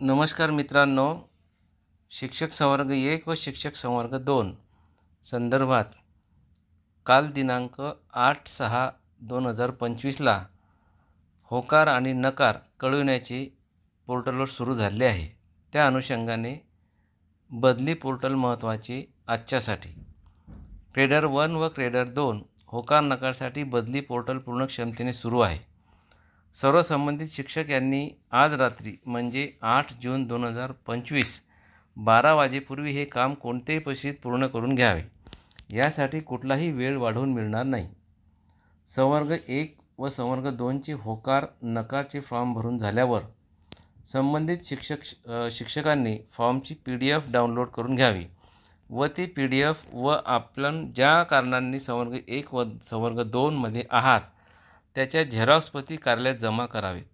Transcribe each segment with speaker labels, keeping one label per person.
Speaker 1: नमस्कार मित्रांनो. शिक्षक संवर्ग एक व शिक्षक संवर्ग दोन संदर्भात काल दिनांक आठ सहा दोन हजार पंचवीसला होकार आणि नकार कळविण्याचे पोर्टलवर सुरू झाले आहे. त्या अनुषंगाने बदली पोर्टल महत्त्वाचे आजच्यासाठी. क्रेडर वन व क्रेडर दोन होकार नकारसाठी बदली पोर्टल पूर्ण क्षमतेने सुरू आहे. सर्व संबंधित शिक्षक यांनी आज रात्री म्हणजे आठ जून दोन हजार पंचवीस बारा वाजेपूर्वी हे काम कोणत्याही परिस्थितीत पूर्ण करून घ्यावे. यासाठी कुठलाही वेळ वाढवून मिळणार नाही. संवर्ग एक व संवर्ग दोनचे होकार नकारचे फॉर्म भरून झाल्यावर संबंधित शिक्षक शिक्षकांनी फॉर्मची पी डी एफ डाउनलोड करून घ्यावी व ती पी डी एफ व आपण ज्या कारणांनी संवर्ग एक व संवर्ग दोनमध्ये आहात त्याच्या झेरॉक्सप्रती कार्यालयात जमा करावेत.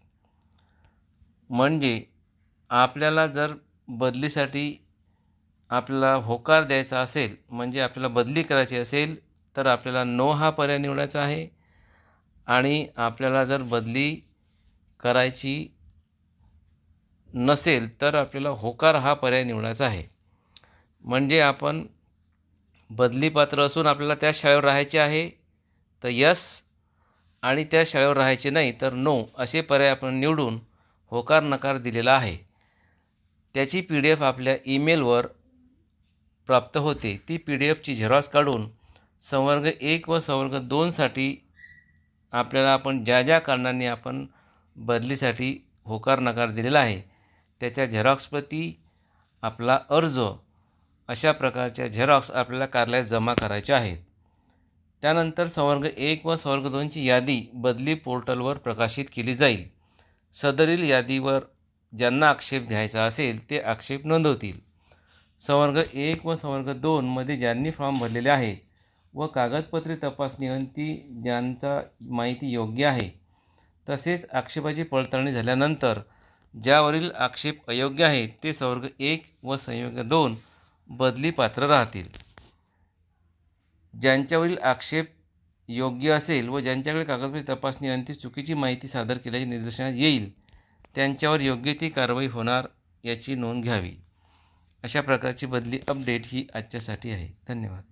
Speaker 1: म्हणजे आपल्याला जर बदलीसाठी आपल्याला होकार द्यायचा असेल म्हणजे आपल्याला बदली करायची असेल तर आपल्याला नो हा पर्याय निवडायचा आहे. आणि आपल्याला जर बदली करायची नसेल तर आपल्याला होकार हा पर्याय निवडायचा आहे. म्हणजे आपण बदली पात्र असून आपल्याला त्या शाळेवर राहायचे आहे तर यस आणि त्या शाळेवर राहायचे नाही तर नो असे पर्याय आपण निवडून होकार नकार दिलेला आहे. त्याची पी डी एफ आपल्या ईमेलवर प्राप्त होते. ती पी डी एफची झेरॉक्स काढून संवर्ग एक व संवर्ग दोनसाठी आपल्याला आपण ज्या ज्या कारणांनी आपण बदलीसाठी होकार नकार दिलेला आहे त्याच्या झेरॉक्सप्रती आपला अर्ज अशा प्रकारच्या झेरॉक्स आपल्याला कार्यालयात जमा करायच्या आहेत. त्यानंतर संवर्ग एक व संवर्ग दोनची यादी बदली पोर्टलवर प्रकाशित केली जाईल. सदरील यादीवर ज्यांना आक्षेप घ्यायचा असेल ते आक्षेप नोंदवतील. संवर्ग एक व संवर्ग दोनमध्ये ज्यांनी फॉर्म भरलेले आहेत व कागदपत्रे तपासणी अंती ज्यांचा माहिती योग्य आहे तसेच आक्षेपाची पडताळणी झाल्यानंतर ज्यावरील आक्षेप अयोग्य आहेत ते संवर्ग एक व संवर्ग दोन बदली पात्र राहतील. ज्यांच्यावरील आक्षेप योग्य असेल व ज्यांच्याकडे कागदपत्रे तपासणी अंती चुकीची माहिती सादर केल्याची निदर्शनात येईल त्यांच्यावर योग्य ती कारवाई होणार याची नोंद घ्यावी. अशा प्रकारची बदली अपडेट ही आजच्यासाठी आहे. धन्यवाद.